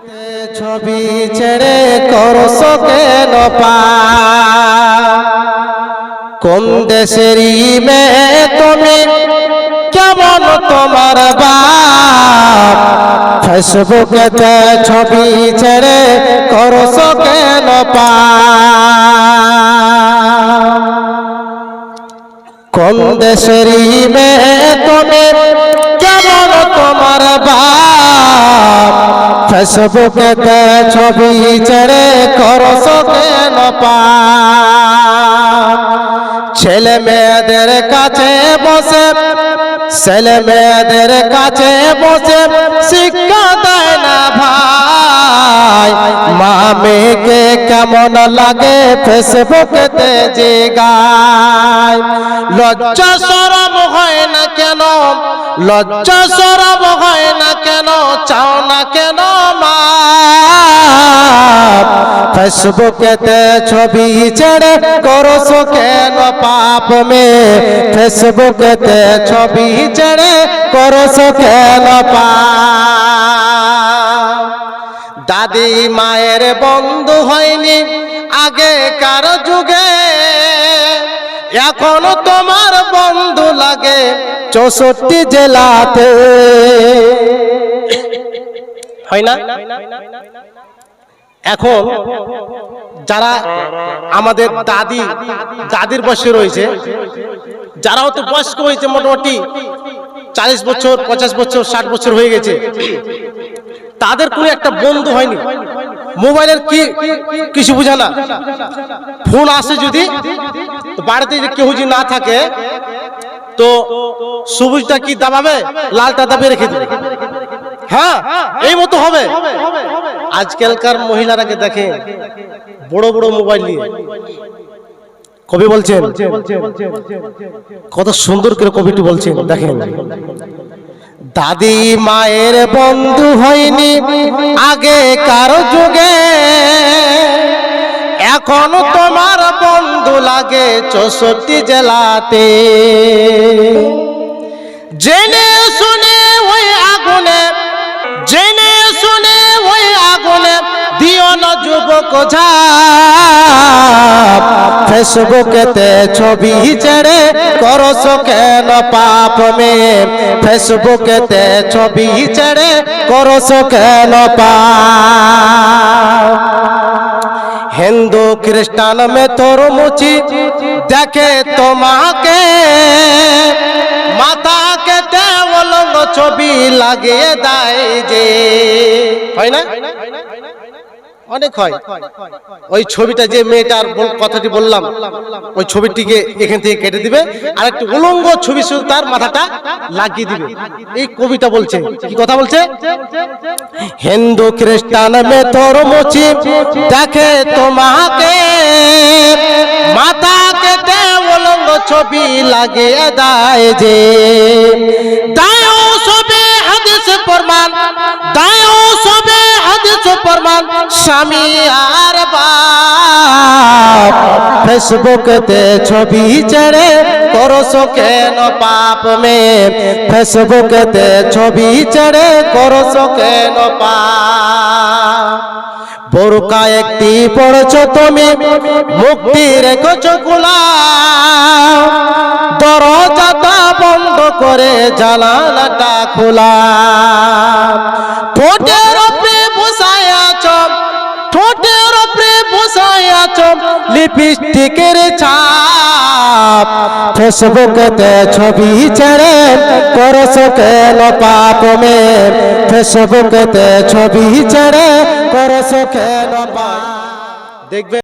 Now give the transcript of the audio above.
ছবি ছেড়ে করস কেন পা? কোন দেশেরই মেয়ে তুমি? কেমন তোমার বাপ? ফেসবুকেতে ছবি ছেড়ে করস কেন কোন দেশেরই মেয়ে তুমি? কেমন তোমার বাপ? ফেসবুকেতে ছবি ছেড়ে করস কেন ছেলে মেয়েদের কাছে বসে, ছেলে মেয়েদের কাছে বসে শিক্ষা দেয় না ভাই। মা কেমন লাগে ফেসবুকেতে যে গায় লজ্জা সরম হয় না কেন? লজ্জা সরম হয় না কেন, চাও না কেন মা? ফেসবুকেতে ছবি ছেড়ে করস কেন পাপ মে। ফেসবুকেতে ছবি ছেড়ে করস কেন পাপ। দাদি মায়ের বন্ধু হয়নি আগে কার যুগে। এখন লাগে চৌষট্টি জেলাতে। হয় না? এখন যারা আমাদের দাদি, দাদির বয়সে রয়েছে যারা হয়তো বয়স্ক হয়েছে মোটামুটি চালিশ বছর পঞ্চাশ বছর, ষাট বছর হয়ে গেছে, তাদের কোনো একটা বন্ধু হয়নি। মোবাইলের কি, কিছু বুঝে না। ফোন আসে যদি বাড়িতে যদি কেউ যদি না থাকে তো সবুজটা কি দাবাবে? লালটা দাবিয়ে রেখে দেবে। হ্যাঁ এই মতো হবে। আজকালকার মহিলারাকে দেখে বড় বড় মোবাইল নিয়ে। কবি বলছেন, কত সুন্দর করে কবিটি বলছেন, দেখেন। দাদি মায়ের বন্ধু হয়নি আগে কারও যুগে। এখন তোমার বন্ধু লাগে চৌষট্টি জেলাতে। জেনে শুনে ওই আগুনে, জেনে শুনে ওই আগুনে দিও না যুবক ঝাপ। ফেসবুকেতে ছবি ছেড়ে করস কেন পাপ মে ফেসবুকেতে ছবি ছেড়ে করস কেন পাপ? হিন্দু খ্রিস্টান মে তোর মুচি দেখে তোমাকে মাথা কেটে অলঙ্গ ছবি লাগিয়ে দেয় যে। হয় না? অনেক হয়। ওই ছবিটা যে মেয়েটার কথাটি বললাম, ওই ছবিটিকে এখান থেকে কেটে দিবে। আর একটি উলঙ্গ ছবি শুধু তার মাথাটা লাগিয়ে দিবে। এই কবিতা বলছে। কি কথা বলছে? হিন্দু খ্রিস্টান মে তোর মুচি দেখে তোমাকে। মাথা কেটে উলঙ্গ ছবি লাগিয়ে দেয় যে। দায়ও সবে হাদিস প্রমাণ দায়ও সবে স্বামী আর ফেসবুকতে ছবি ছেড়ে করস কেন পাপ মে ফেসবুকতে ছবি ছেড়ে করস কেন পাপ? একটি পড়ছ তুমি, মুক্তি রেখেছ খোলা দরজাটা বন্ধ করে জানালাটা খোলা। ঠোঁটের আছ লিপস্টিকের ছাপ। ফেসবুকেতে ছবি ছেড়ে করছ কেন পাপ মে? ফেসবুকেতে ছবি ছেড়ে করছ কেন পাপ? দেখবে